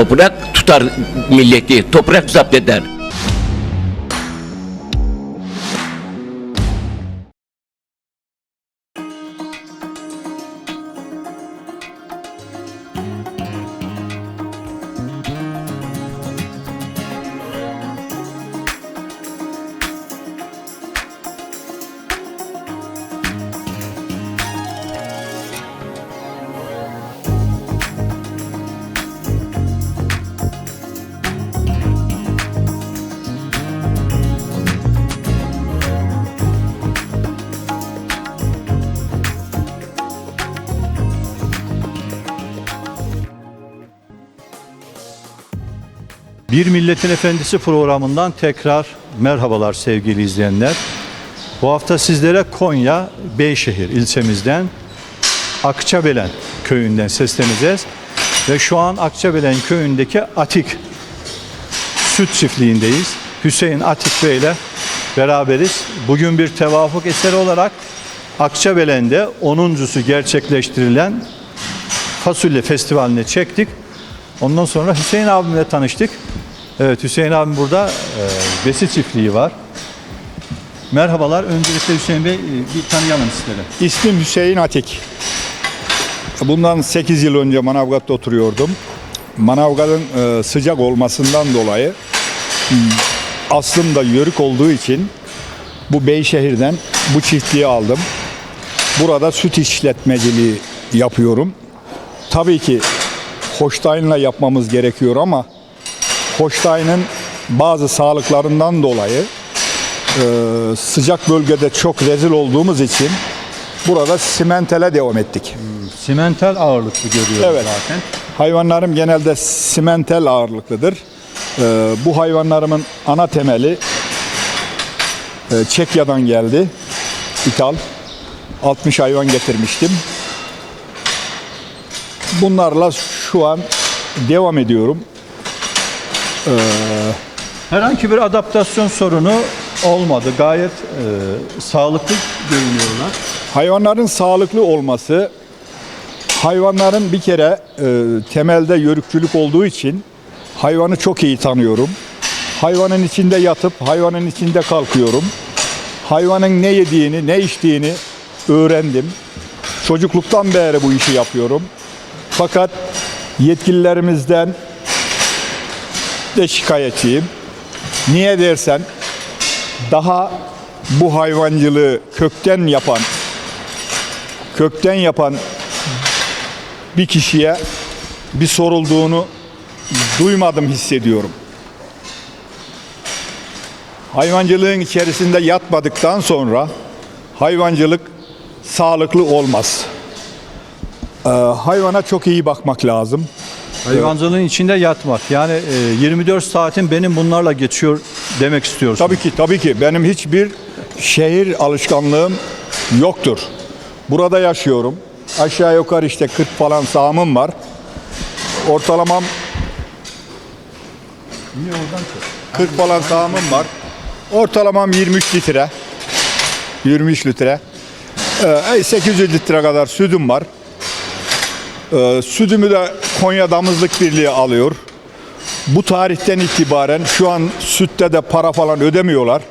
Toprak tutar milleti, toprak zapt eder. Bir Milletin Efendisi programından tekrar merhabalar sevgili izleyenler. Bu hafta sizlere Konya Beyşehir ilçemizden Akçabelen köyünden sesleneceğiz. Ve şu an Akçabelen köyündeki Atik süt çiftliğindeyiz. Hüseyin Atik Bey ile beraberiz. Bugün bir tevafuk eseri olarak Akçabelen'de 10.sü gerçekleştirilen fasulye festivaline çektik. Ondan sonra Hüseyin abimle tanıştık. Evet Hüseyin abim burada e, besi çiftliği var. Merhabalar. Öncelikle Hüseyin Bey e, bir tanıyalım sizleri. İsmim Hüseyin Atik. Bundan 8 yıl önce Manavgat'ta oturuyordum. Manavgat'ın e, sıcak olmasından dolayı m, aslında yörük olduğu için bu Beyşehir'den bu çiftliği aldım. Burada süt işletmeciliği yapıyorum. Tabii ki Hoştayın'la yapmamız gerekiyor ama Hoştayın'ın bazı sağlıklarından dolayı e, sıcak bölgede çok rezil olduğumuz için burada simentele devam ettik. Simental ağırlıklı görüyoruz Evet. zaten. Hayvanlarım genelde simentel ağırlıklıdır. E, bu hayvanlarımın ana temeli e, Çekya'dan geldi. İthal. 60 hayvan getirmiştim. Bunlarla şu an devam ediyorum. Herhangi bir adaptasyon sorunu olmadı. Gayet e, sağlıklı görünüyorlar. Hayvanların sağlıklı olması, hayvanların bir kere e, temelde yörükçülük olduğu için hayvanı çok iyi tanıyorum. Hayvanın içinde yatıp hayvanın içinde kalkıyorum. Hayvanın ne yediğini, ne içtiğini öğrendim. Çocukluktan beri bu işi yapıyorum. Fakat yetkililerimizden de şikayetçiyim. Niye dersen daha bu hayvancılığı kökten yapan kökten yapan bir kişiye bir sorulduğunu duymadım hissediyorum. Hayvancılığın içerisinde yatmadıktan sonra hayvancılık sağlıklı olmaz. Ee, hayvana çok iyi bakmak lazım. Hayvancılığın içinde yatmak. Yani e, 24 saatin benim bunlarla geçiyor demek istiyorsun. Tabii ki tabii ki benim hiçbir şehir alışkanlığım yoktur. Burada yaşıyorum. Aşağı yukarı işte 40 falan sahamım var. Ortalamam 40 falan sahamım var. Ortalamam 23 litre. 23 litre. Ee, 800 litre kadar sütüm var. Ee, sütümü de Konya Damızlık Birliği alıyor. Bu tarihten itibaren şu an sütte de para falan ödemiyorlar.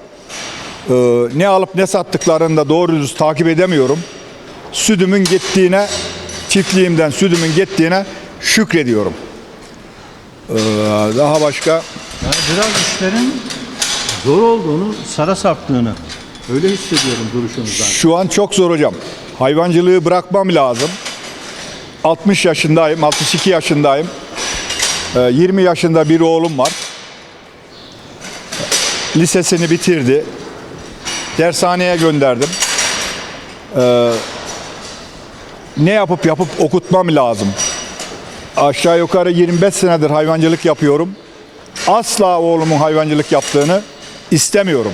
Ee, ne alıp ne sattıklarını da doğru düz takip edemiyorum. Sütümün gittiğine, çiftliğimden sütümün gittiğine şükrediyorum. Ee, daha başka Yani biraz işlerin zor olduğunu, sara sarttığını öyle hissediyorum duruşunuzdan. şu an çok zor hocam. Hayvancılığı bırakmam lazım. 60 yaşındayım, 62 yaşındayım. Ee, 20 yaşında bir oğlum var. Lisesini bitirdi. Dershaneye gönderdim. Ee, ne yapıp yapıp okutmam lazım. Aşağı yukarı 25 senedir hayvancılık yapıyorum. Asla oğlumun hayvancılık yaptığını istemiyorum.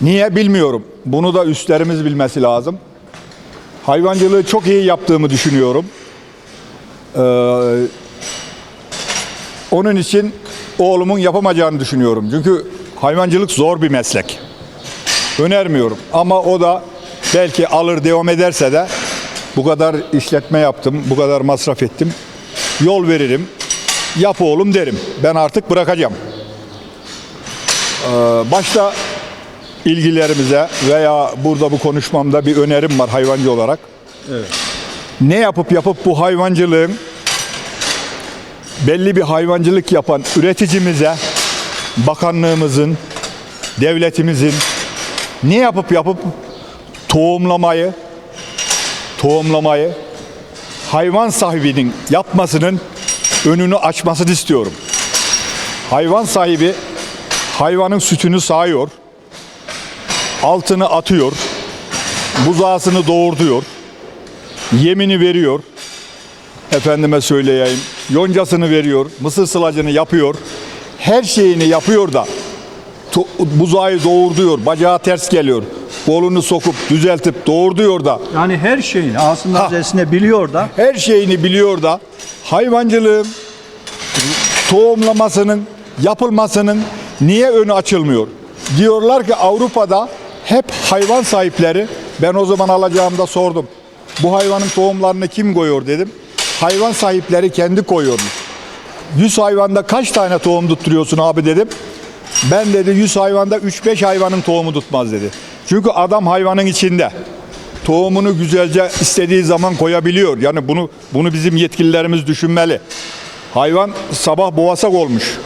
Niye bilmiyorum. Bunu da üstlerimiz bilmesi lazım. Hayvancılığı çok iyi yaptığımı düşünüyorum. Ee, onun için oğlumun yapamayacağını düşünüyorum. Çünkü hayvancılık zor bir meslek. Önermiyorum. Ama o da belki alır devam ederse de bu kadar işletme yaptım, bu kadar masraf ettim. Yol veririm. yap oğlum derim. Ben artık bırakacağım. Ee, başta ilgilerimize veya burada bu konuşmamda bir önerim var hayvancı olarak. Ne yapıp yapıp bu hayvancılığın belli bir hayvancılık yapan üreticimize, bakanlığımızın, devletimizin ne yapıp yapıp tohumlamayı, tohumlamayı hayvan sahibinin yapmasının önünü açmasını istiyorum. Hayvan sahibi hayvanın sütünü sağıyor, altını atıyor, buzağısını doğurduyor, yemini veriyor, efendime söyleyeyim, yoncasını veriyor, mısır sılacını yapıyor, her şeyini yapıyor da buzağı doğurduyor, bacağı ters geliyor, kolunu sokup düzeltip doğurduyor da Yani her şeyin ağzından Ha. zesine biliyor da her şeyini biliyor da hayvancılığın tohumlamasının yapılmasının niye önü açılmıyor? Diyorlar ki Avrupa'da hep hayvan sahipleri ben o zaman alacağımda sordum. Bu hayvanın tohumlarını kim koyuyor dedim. Hayvan sahipleri kendi koyuyormuş. 100 hayvanda kaç tane tohum tutturuyorsun abi dedim. Ben dedi 100 hayvanda 3-5 hayvanın tohumu tutmaz dedi. Çünkü adam hayvanın içinde. Tohumunu güzelce istediği zaman koyabiliyor. Yani bunu bunu bizim yetkililerimiz düşünmeli. Hayvan sabah boğasak olmuş.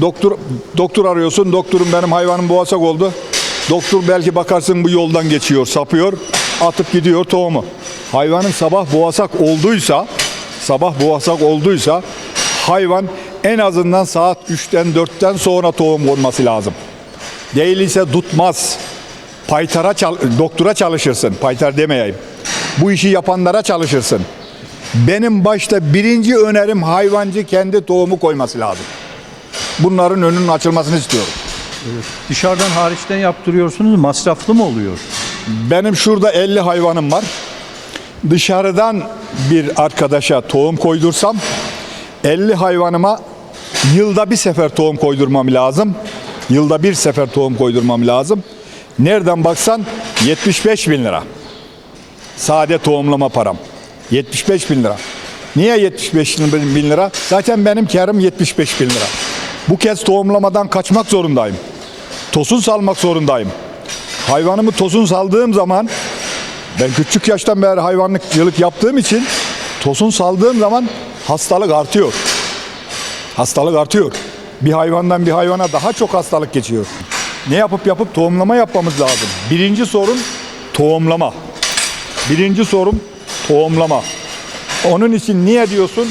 Doktor doktor arıyorsun. Doktorum benim hayvanım boğasak oldu. Doktor belki bakarsın bu yoldan geçiyor, sapıyor, atıp gidiyor tohumu. Hayvanın sabah boğasak olduysa, sabah boğasak olduysa hayvan en azından saat 3'ten 4'ten sonra tohum konması lazım. Değilse tutmaz. Paytara çal- doktora çalışırsın. Paytar demeyeyim. Bu işi yapanlara çalışırsın. Benim başta birinci önerim hayvancı kendi tohumu koyması lazım. Bunların önünün açılmasını istiyorum. Dışarıdan hariçten yaptırıyorsunuz masraflı mı oluyor? Benim şurada 50 hayvanım var. Dışarıdan bir arkadaşa tohum koydursam 50 hayvanıma yılda bir sefer tohum koydurmam lazım. Yılda bir sefer tohum koydurmam lazım. Nereden baksan 75 bin lira. Sade tohumlama param. 75 bin lira. Niye 75 bin lira? Zaten benim karım 75 bin lira. Bu kez tohumlamadan kaçmak zorundayım. Tosun salmak zorundayım. Hayvanımı tosun saldığım zaman ben küçük yaştan beri hayvanlıkçılık yaptığım için tosun saldığım zaman hastalık artıyor. Hastalık artıyor. Bir hayvandan bir hayvana daha çok hastalık geçiyor. Ne yapıp yapıp tohumlama yapmamız lazım. Birinci sorun tohumlama. Birinci sorun tohumlama. Onun için niye diyorsun?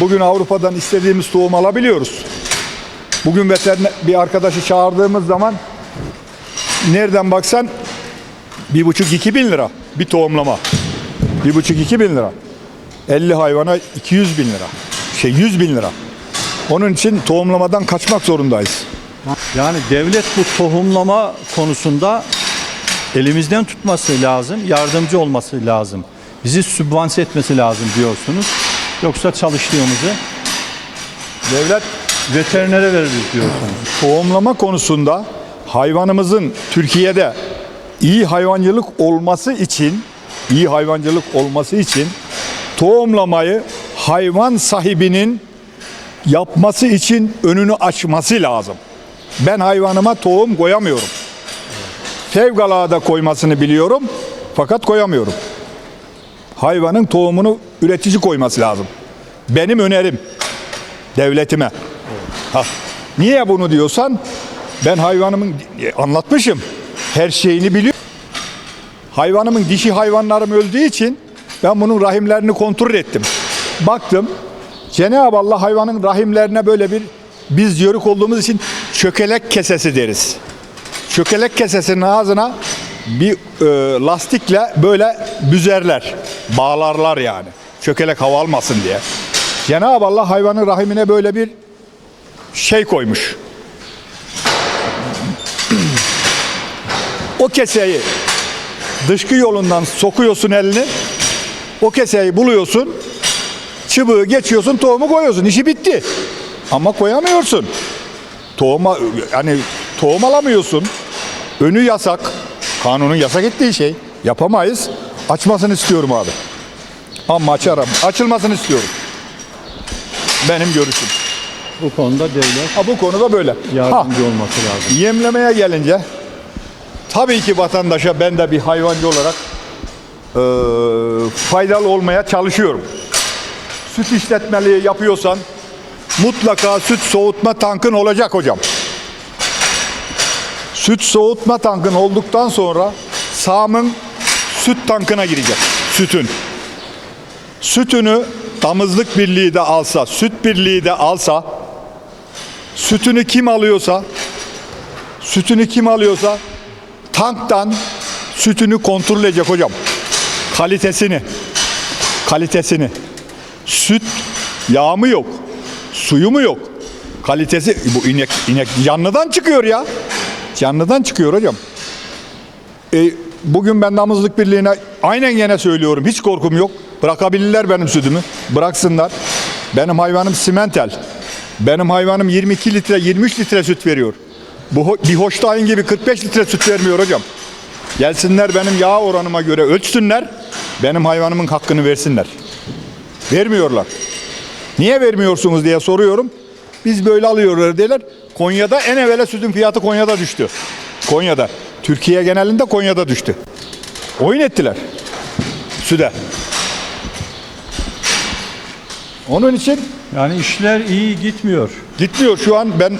Bugün Avrupa'dan istediğimiz tohum alabiliyoruz. Bugün veteriner bir arkadaşı çağırdığımız zaman nereden baksan bir buçuk iki bin lira bir tohumlama. Bir buçuk iki bin lira. 50 hayvana 200 bin lira. Şey 100 bin lira. Onun için tohumlamadan kaçmak zorundayız. Yani devlet bu tohumlama konusunda elimizden tutması lazım, yardımcı olması lazım. Bizi sübvanse etmesi lazım diyorsunuz. Yoksa çalıştığımızı Devlet veterinere veririz diyorsunuz. tohumlama konusunda hayvanımızın Türkiye'de iyi hayvancılık olması için iyi hayvancılık olması için tohumlamayı hayvan sahibinin yapması için önünü açması lazım. Ben hayvanıma tohum koyamıyorum. Fevkalade koymasını biliyorum fakat koyamıyorum. Hayvanın tohumunu üretici koyması lazım. Benim önerim devletime. Ha, niye bunu diyorsan ben hayvanımın anlatmışım. Her şeyini biliyorum. Hayvanımın dişi hayvanlarım öldüğü için ben bunun rahimlerini kontrol ettim. Baktım Cenab-ı Allah hayvanın rahimlerine böyle bir biz yörük olduğumuz için çökelek kesesi deriz. Çökelek kesesinin ağzına bir e, lastikle böyle büzerler. Bağlarlar yani. Çökelek hava almasın diye. Cenab-ı Allah hayvanın rahimine böyle bir şey koymuş. O keseyi dışkı yolundan sokuyorsun elini. O keseyi buluyorsun. Çıbığı geçiyorsun, tohumu koyuyorsun. İşi bitti. Ama koyamıyorsun. Tohuma yani tohum alamıyorsun. Önü yasak. Kanunun yasak ettiği şey. Yapamayız. Açmasını istiyorum abi. Ama açarım. Açılmasını istiyorum. benim görüşüm. Bu konuda devlet Ha, bu konuda böyle. Ha, yardımcı olması lazım. Yemlemeye gelince tabii ki vatandaşa ben de bir hayvancı olarak eee, faydalı olmaya çalışıyorum. Süt işletmeliği yapıyorsan mutlaka süt soğutma tankın olacak hocam. Süt soğutma tankın olduktan sonra sağımın süt tankına girecek. Sütün. Sütünü damızlık birliği de alsa, süt birliği de alsa, sütünü kim alıyorsa Sütünü kim alıyorsa tanktan sütünü kontrol edecek hocam. Kalitesini. Kalitesini. Süt yağı mı yok? Suyu mu yok? Kalitesi bu inek inek canlıdan çıkıyor ya. Canlıdan çıkıyor hocam. E, bugün ben damızlık birliğine aynen gene söylüyorum. Hiç korkum yok. Bırakabilirler benim sütümü. Bıraksınlar. Benim hayvanım simentel. Benim hayvanım 22 litre 23 litre süt veriyor. Bu bir Hoştayn gibi 45 litre süt vermiyor hocam. Gelsinler benim yağ oranıma göre ölçsünler. Benim hayvanımın hakkını versinler. Vermiyorlar. Niye vermiyorsunuz diye soruyorum. Biz böyle alıyorlar diyorlar. Konya'da en evvela sütün fiyatı Konya'da düştü. Konya'da. Türkiye genelinde Konya'da düştü. Oyun ettiler. Süde. Onun için Yani işler iyi gitmiyor. gitmiyor şu an ben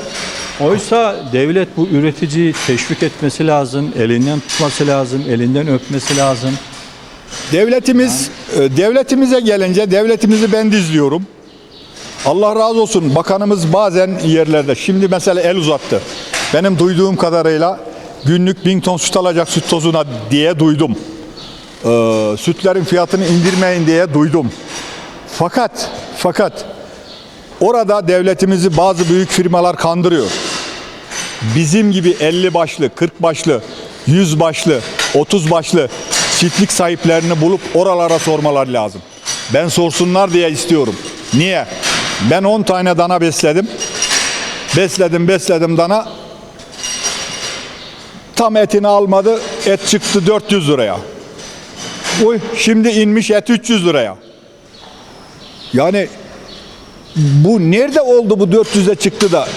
Oysa devlet bu üreticiyi teşvik etmesi lazım, elinden tutması lazım, elinden öpmesi lazım. Devletimiz, e, devletimize gelince devletimizi ben de izliyorum. Allah razı olsun bakanımız bazen yerlerde, şimdi mesela el uzattı. Benim duyduğum kadarıyla günlük bin ton süt alacak süt tozuna diye duydum. Ee, sütlerin fiyatını indirmeyin diye duydum. Fakat, fakat orada devletimizi bazı büyük firmalar kandırıyor. Bizim gibi 50 başlı, 40 başlı, 100 başlı, 30 başlı çiftlik sahiplerini bulup oralara sormalar lazım. Ben sorsunlar diye istiyorum. Niye? Ben 10 tane dana besledim. Besledim, besledim dana. Tam etini almadı. Et çıktı 400 liraya. Uy, şimdi inmiş et 300 liraya. Yani bu nerede oldu bu 400'e çıktı da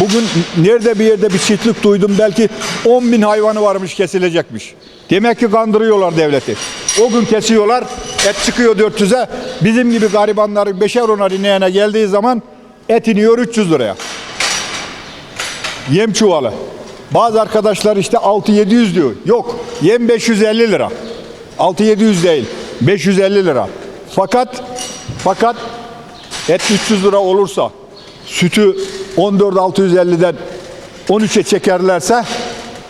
Bugün nerede bir yerde bir çiftlik duydum belki 10 bin hayvanı varmış kesilecekmiş. Demek ki kandırıyorlar devleti. O gün kesiyorlar et çıkıyor 400'e bizim gibi garibanların beşer onar ineğine geldiği zaman et iniyor 300 liraya. Yem çuvalı. Bazı arkadaşlar işte 6-700 diyor. Yok yem 550 lira. 6-700 değil 550 lira. Fakat fakat et 300 lira olursa sütü 14.650'den 13'e çekerlerse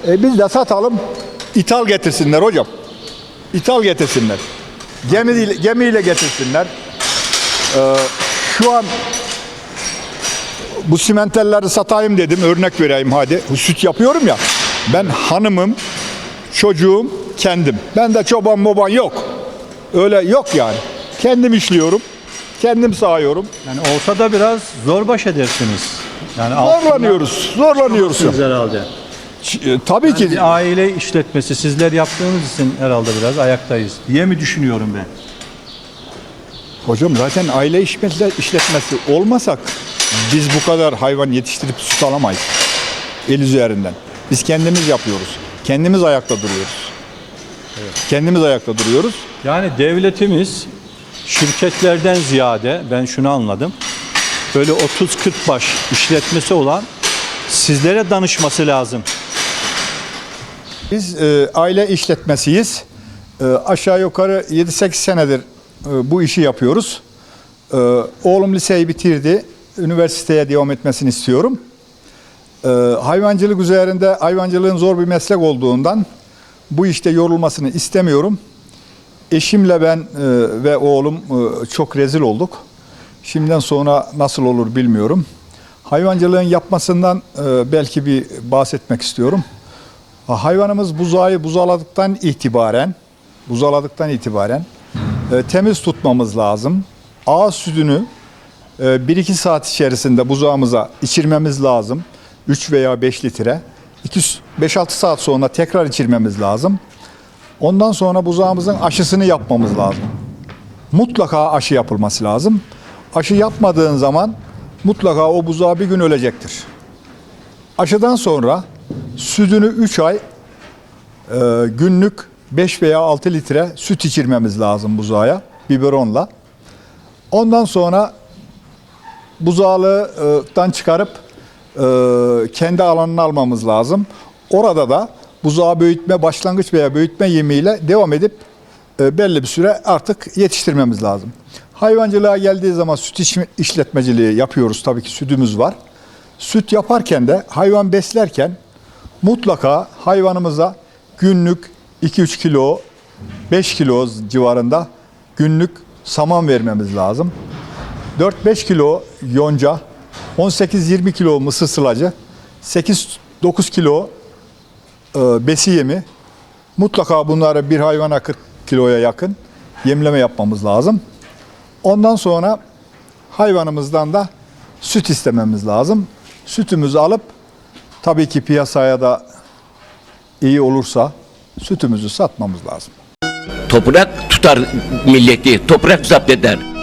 e, biz de satalım ithal getirsinler hocam. İthal getirsinler. Gemiyle, gemiyle getirsinler. Ee, şu an bu simentelleri satayım dedim. Örnek vereyim hadi. Süt yapıyorum ya. Ben hanımım, çocuğum, kendim. Ben de çoban moban yok. Öyle yok yani. Kendim işliyorum. Kendim sağıyorum. Yani olsa da biraz zor baş edersiniz. Yani Zorlanıyoruz. Zorlanıyoruz. Herhalde. Ç- e, Tabii ki. Bir aile işletmesi sizler yaptığınız için herhalde biraz ayaktayız diye mi düşünüyorum ben? Hocam zaten aile işletmesi, işletmesi olmasak biz bu kadar hayvan yetiştirip süt alamayız. El üzerinden. Biz kendimiz yapıyoruz. Kendimiz ayakta duruyoruz. Kendimiz ayakta duruyoruz. Yani devletimiz şirketlerden ziyade ben şunu anladım. Böyle 30-40 baş işletmesi olan sizlere danışması lazım. Biz e, aile işletmesiyiz. E, aşağı yukarı 7-8 senedir e, bu işi yapıyoruz. E, oğlum liseyi bitirdi. Üniversiteye devam etmesini istiyorum. E, hayvancılık üzerinde hayvancılığın zor bir meslek olduğundan bu işte yorulmasını istemiyorum. Eşimle ben e, ve oğlum e, çok rezil olduk. Şimdiden sonra nasıl olur bilmiyorum. Hayvancılığın yapmasından e, belki bir bahsetmek istiyorum. Ha, Hayvanımız buzağı buzaladıktan itibaren buzaladıktan itibaren e, temiz tutmamız lazım. Ağız sütünü e, 1-2 saat içerisinde buzağımıza içirmemiz lazım. 3 veya 5 litre. 5-6 saat sonra tekrar içirmemiz lazım. Ondan sonra buzağımızın aşısını yapmamız lazım. Mutlaka aşı yapılması lazım. Aşı yapmadığın zaman mutlaka o buzağı bir gün ölecektir. Aşıdan sonra sütünü 3 ay e, günlük 5 veya 6 litre süt içirmemiz lazım buzağa biberonla. Ondan sonra buzağlıdan çıkarıp e, kendi alanına almamız lazım. Orada da buzağı büyütme, başlangıç veya büyütme yemiyle devam edip e, belli bir süre artık yetiştirmemiz lazım. Hayvancılığa geldiği zaman süt iş- işletmeciliği yapıyoruz. Tabii ki sütümüz var. Süt yaparken de hayvan beslerken mutlaka hayvanımıza günlük 2-3 kilo, 5 kilo civarında günlük saman vermemiz lazım. 4-5 kilo yonca, 18-20 kilo mısır sılacı, 8-9 kilo besi yemi. Mutlaka bunları bir hayvana 40 kiloya yakın yemleme yapmamız lazım. Ondan sonra hayvanımızdan da süt istememiz lazım. Sütümüzü alıp tabii ki piyasaya da iyi olursa sütümüzü satmamız lazım. Toprak tutar milleti, toprak zapt eder.